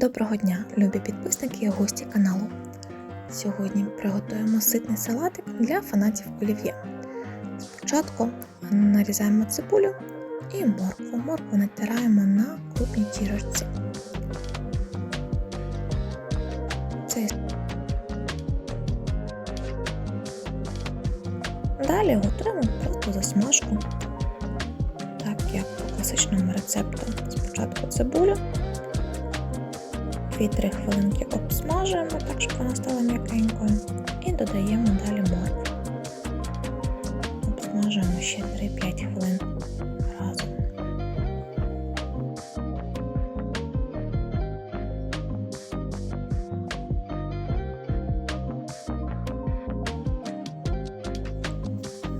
Доброго дня, любі підписники і гості каналу. Сьогодні приготуємо ситний салатик для фанатів олів'є. Спочатку нарізаємо цибулю і моркву. Моркву натираємо на крупній тірочці. Це... Далі готуємо просто засмажку, так як по класичному рецепту. Спочатку цибулю. 2-3 хвилинки обсмажуємо, так щоб вона стала м'якенькою, і додаємо далі моркву. Обсмажуємо ще 3-5 хвилин разом.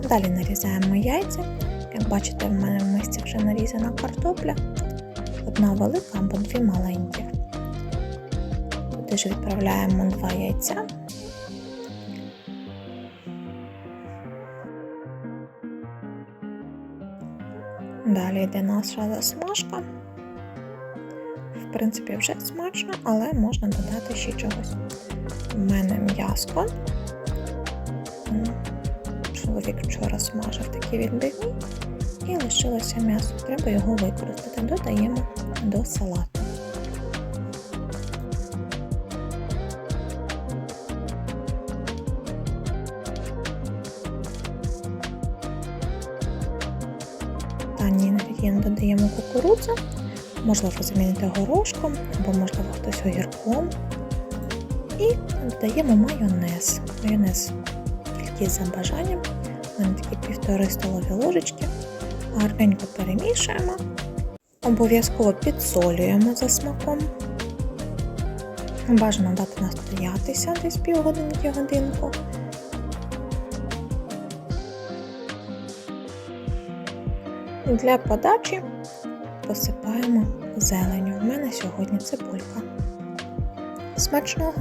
Далі нарізаємо яйця. Як бачите, в мене в мисці вже нарізана картопля, одна велика або дві маленькі. Туди ж відправляємо два яйця. Далі йде наша засмажка. В принципі, вже смачно, але можна додати ще чогось. У мене м'яско. Чоловік вчора смажив такі відбивні і лишилося м'ясо. Треба його використати. Додаємо до салату. Останній інгредієнт додаємо кукурудзу, можливо замінити горошком або, можливо, хтось огірком. І додаємо майонез. Майонез тільки за бажанням. У мене такі півтори столові ложечки. Гарненько перемішуємо. Обов'язково підсолюємо за смаком. Бажано дати настоятися десь півгодинки Для подачі посипаємо зеленю. У мене сьогодні цибулька. Смачного!